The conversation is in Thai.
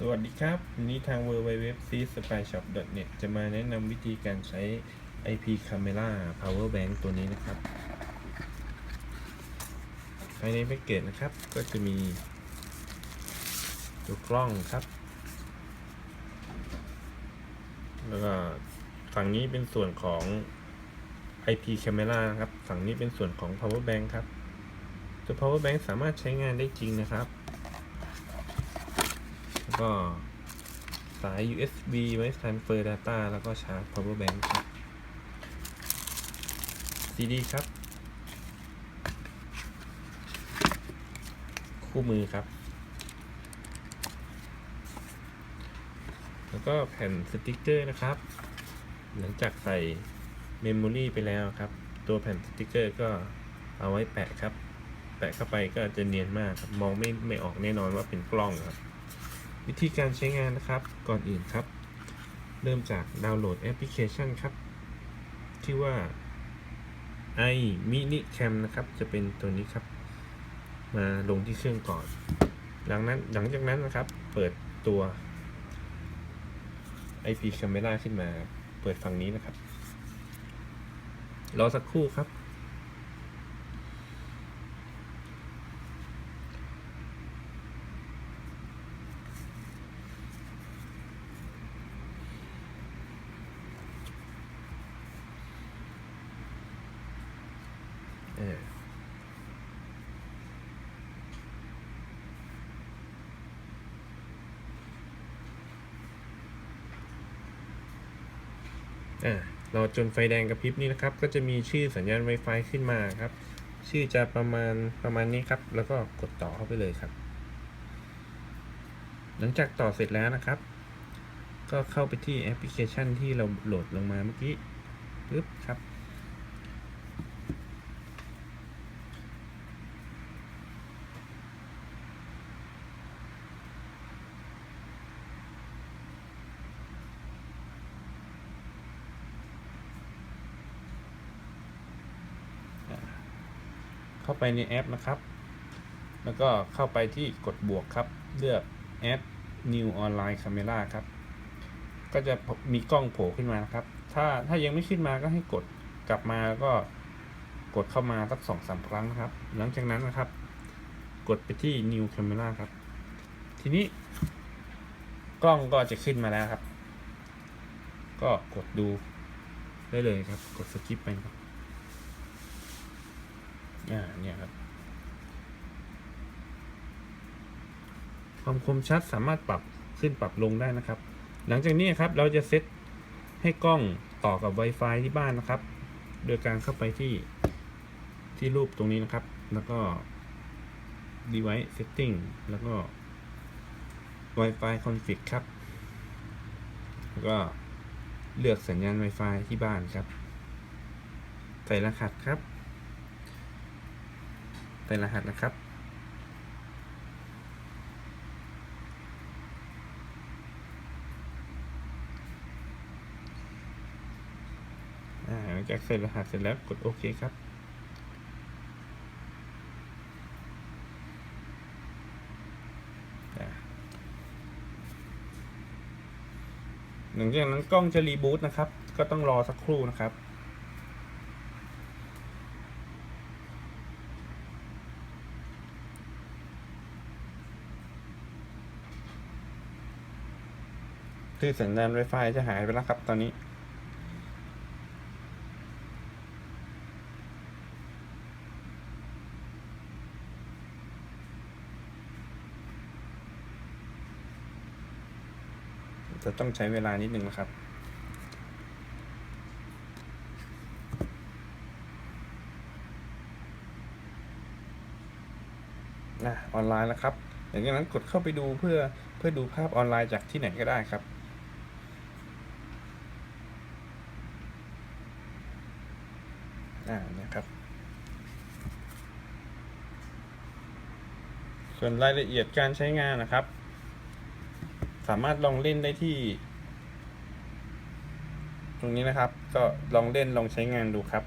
สวัสดีครับ วันนี้ทาง w w w c s p y s h o p n e t จะมาแนะนำวิธีการใช้ IP Camera Power Bank ตัวนี้นะครับ ภายในแพ็กเกจนะครับ ก็จะมี ตัวกล้องครับ แล้วก็ฝั่งนี้เป็นส่วนของ IP Camera นะครับ ฝั่งนี้เป็นส่วนของ Power Bank ครับ ตัว Power Bank สามารถใช้งานได้จริงนะครับ แล้วก็สาย USB ไว้ transfer data แล้วก็ชาร์จ power bank ครับ CD ครับ คู่มือครับ แล้วก็แผ่นสติกเกอร์นะครับ หลังจากใส่เมมโมรีไปแล้วครับ ตัวแผ่นสติกเกอร์ก็เอาไว้แปะครับ แปะเข้าไปก็จะเนียนมากครับ มองไม่ไม่ออกแน่นอนว่าเป็นกล้องครับ วิธีการใช้งานนะครับ ก่อนอื่นครับ เริ่มจากดาวน์โหลดแอปพลิเคชันครับ ที่ว่า i mini cam นะครับ จะเป็นตัวนี้ครับ มาลงที่เครื่องก่อน หลังนั้นหลังจากนั้นนะครับ เปิดตัว IP camera ขึ้นมา เปิดฝั่งนี้นะครับ รอสักครู่ครับ เออ อ่าเราจนไฟแดงกระพริบนี่นะครับ ก็จะมีชื่อสัญญาณ Wi-Fi ขึ้นมาครับ ชื่อจะประมาณประมาณนี้ครับ แล้วก็กดต่อเข้าไปเลยครับ หลังจากต่อเสร็จแล้วนะครับ ก็เข้าไปที่แอปพลิเคชันที่เราโหลดลงมาเมื่อกี้ปึ๊บครับ เข้าไปในแอปนะครับ แล้วก็เข้าไปที่กดบวกครับ เลือก add new online camera ครับ ก็จะมีกล้องโผล่ขึ้นมานะครับ ถ้าถ้ายังไม่ขึ้นมาก็ให้กดกลับมาแล้วก็กดเข้ามาสักสองสามครั้งนะครับ หลังจากนั้นนะครับ กดไปที่ new camera ครับ ทีนี้ กล้องก็จะขึ้นมาแล้วครับ ก็กดดูได้เลยครับ กดสกิปไปครับ อ่าเนี่ยครับ ความคมชัดสามารถปรับขึ้นปรับลงได้นะครับ หลังจากนี้ครับเราจะเซตให้กล้องต่อกับ Wi-Fi ที่บ้านนะครับ โดยการเข้าไปที่ที่รูปตรงนี้นะครับ แล้วก็ device setting แล้วก็ Wi-Fi config ครับ แล้วก็เลือกสัญญาณ Wi-Fi ที่บ้านครับ ใส่รหัสครับ ใส่รหัสนะครับอ่าหลังจากใส่รหัสเสร็จแล้วกดโอเคครับหลังจากนั้นกล้องจะรีบูตนะครับ ก็ต้องรอสักครู่นะครับ คือสัญญาณ Wi-Fi จะหายไปแล้วครับ ตอนนี้ จะต้องใช้เวลานิดนึงนะครับนะออนไลน์แล้วครับหลังจากนั้นกดเข้าไปดูเพื่อเพื่อดูภาพออนไลน์จากที่ไหนก็ได้ครับ อ่านะครับ ส่วนรายละเอียดการใช้งานนะครับ สามารถลองเล่นได้ที่ ตรงนี้นะครับ ก็ลองเล่นลองใช้งานดูครับ